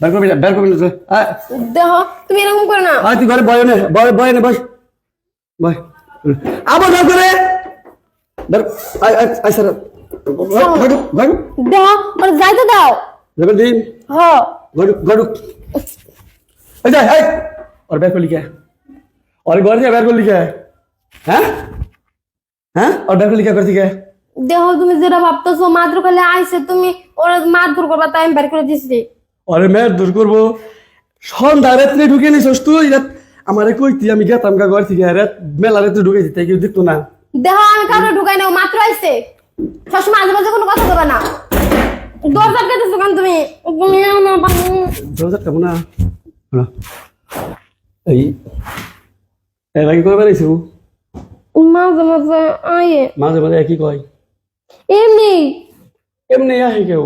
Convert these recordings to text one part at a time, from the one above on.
বের করবি না বের করবি না তুই। আয়, দেখো তুমি এরকম করো না। আয় তুই ঘরে বয় নে বয় বয় নে বস। বয়। আবার বের করে। বের আয় আয় আয় স্যার ঘর ঘর দেখো ওর যাইতে দাও। যাবেন দিন। হ। ঘর ঘর এই যা এই। ওর বের করলি কে? ওর ঘর দিয়ে বের করলি কে? হ্যাঁ? হ্যাঁ? ওর বের করলি কে করছি কে দেখো তুমি যেটা ভাবতেছো মাত্র কালে আইসে তুমি ওরা মারধর করবা তাই আমি বের করে দিছি ওরে মেয়ের দূর করব। সন্ধ্যা রাত্রে ঢুকে নিছিস তুই? রাত আমারে কইতি আমি গেতাম গা ঘর থেকে রাত মেলা রাত্রে ঢুকে দিতে কেউ দেখতো না। দেখো আমি কাউকে ঢুকাই নাও মাত্র আইসে সবসময় আজে বাজে কোনো কথা বলবে না। দরজা কেটেছো কেন তুমি? দরজা কেমন না। এই এর আগে করে বেড়াইছো মাঝে মাঝে আয়ে। মাঝে মাঝে একই কয়? এমনি। এমনি আহে কেউ?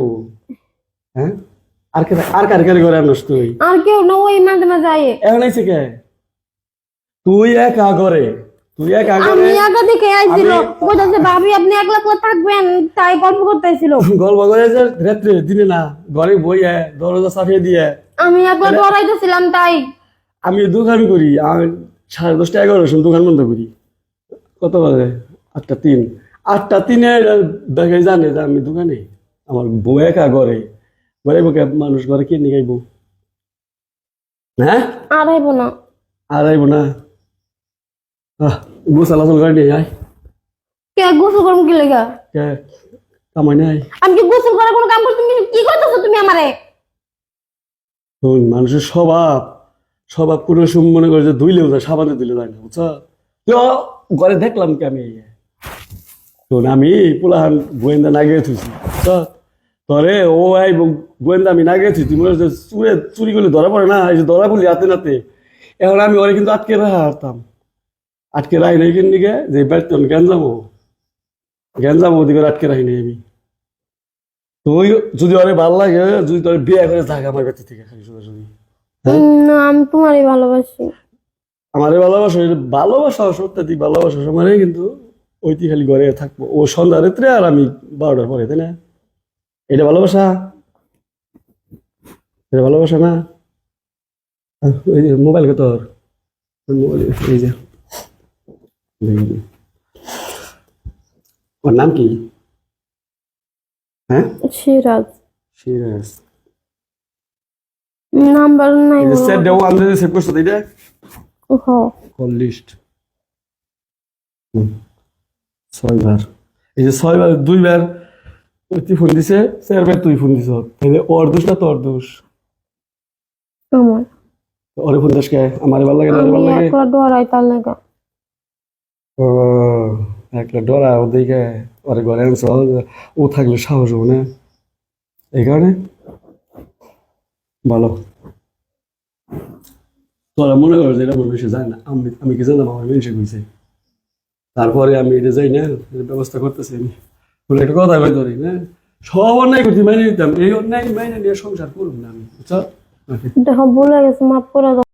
হ্যাঁ? আর কে আর কার কার করে আনস তুই? আর কেউ না ওই মাঝে মাঝে আয়ে। এখন আইছে কে? তুই একা করে তুই একা করে আমি থেকে আইছিল। বলতেছে ভাবি আপনি একলা থাকবেন তাই গল্প করতেছিল। গল্প করে যে রাত্রে দিনে না ঘরে বইয়ে দরজা চাপিয়ে দিয়ে। আমি একলা ডরাইতেছিলাম তাই। আমি দোকান করি আমি সাড়ে দশটা এগারোটার সময় দোকান বন্ধ করি। কত বাজে? আটটা তিন। আটটা তিনে দেখে জানে যে আমি দোকানে আমার বউ একা ঘরে। ঘরে কে? মানুষ ঘরে কে নিয়ে গাইব হ্যাঁ? আর আইব না। আর আইব না? আহ গোসাল আসল ঘরে নিয়ে আয়। কে গোসল করব কি লেগা? কে? কামাই নাই। আমি কি গোসল করার কোনো কাম করতে তুমি কি করতেছো তুমি আমারে? শোন, মানুষের স্বভাব। স্বভাব কোনো সময় মনে করে যে ধুইলেও যায় সাবানে ধুলে যায় না বুঝছ? তো ঘরে দেখলাম কি আমি? শোন আমি পোলাহান গোয়েন্দা না গিয়ে থুইছি বুঝছ? তরে ও আই গোয়েন্দা আমি না থুই তুমি চুরে চুরি করলে ধরা পড়ে না এই যে ধরা পড়লি হাতে নাতে। এখন আমি ওরে কিন্তু আটকে রাখা হারতাম। আটকে রাখি নাই কিন্তু যে বেতন জ্ঞান যাব? জ্ঞান যাব ওদিকে আটকে রাখি নাই আমি? তুই যদি ওরে ভালো লাগে যদি তোর বিয়ে করে থাকে আমার ব্যক্তি থেকে খালি শুধু শুধু। হ্যাঁ? না আমি তোমারই ভালোবাসি। আমারে ভালোবাসা ভালোবাসা সত্যাধিক ভালোবাসা সময় কিন্তু ওইটি খালি ঘরে থাকব। ও সন্ধ্যা রাত্রে আর আমি বারোটার পরে তাই না? এটা ভালোবাসা? এটা ভালোবাসা না? ওই যে মোবাইল কে তোর মোবাইল এই যে। ওর নাম কি? হ্যাঁ? সিরাজ। সিরাজ। নাম্বার নাই সেট দেও আন্দাজে সেভ করছ তাই না কল লিস্ট ছয়বার। এই যে ছয়বার দুইবার তুই ফোন দিছে? তুই ফোন দিছ। তাহলে ওর দোষ না তোর দোষ? আমার ওরে ফোন দিস কে? আমার ভালো লাগে না ভালো লাগে? একলা ডরাই তার লেগা। ও একলা ডরা ও দেখে। ওরে ঘরে আনছ ও থাকলে সাহস হব না। এই কারণে? ভালো। তোরা মনে কর যে এটা আমার বেশি যায় না। আমি আমি কি জানলাম আমার বেশি কইছে? তারপরে আমি এটা যাই না ব্যবস্থা করতেছি আমি। বলে একটা কথা কই ধরি হ্যাঁ? সব অন্যায় করছি, মাইনে নিতাম, এই অন্যায় মাইনে নিয়ে সংসার করুন না আমি, বুঝছ? দেখো, ভুলে গেছে, মাফ করে